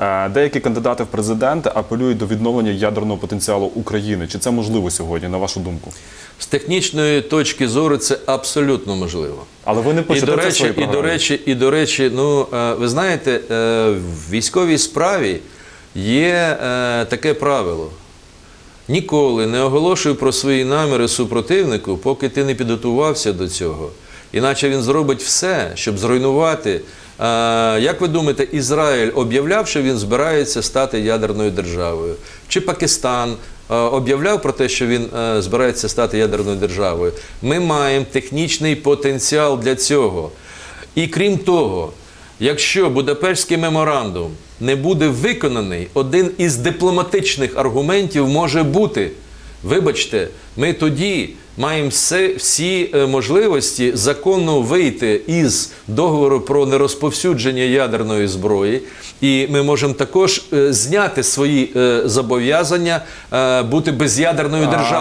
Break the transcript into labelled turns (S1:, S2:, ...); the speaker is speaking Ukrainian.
S1: Е, Деякі кандидати в президенти апелюють до відновлення ядерного потенціалу України. Чи це можливо сьогодні, на вашу думку?
S2: З технічної точки зору це абсолютно можливо.
S1: Але ви не
S2: І
S1: пишете
S2: до речі, і до речі, і до речі, ну е, ви знаєте, е, в військовій справі є таке правило. Ніколи не оголошуй про свої наміри супротивнику, поки ти не підготувався до цього. Іначе він зробить все, щоб зруйнувати. Е, Як ви думаєте, Ізраїль об'являв, що він збирається стати ядерною державою? Чи Пакистан е, об'являв про те, що він е, збирається стати ядерною державою? Ми маємо технічний потенціал для цього. І крім того, якщо Будапештський меморандум не буде виконаний, один із дипломатичних аргументів може бути. Вибачте, ми тоді маємо все, всі е, можливості законно вийти із договору про нерозповсюдження ядерної зброї, і ми можемо також е, зняти свої е, зобов'язання бути бути без'ядерною державою.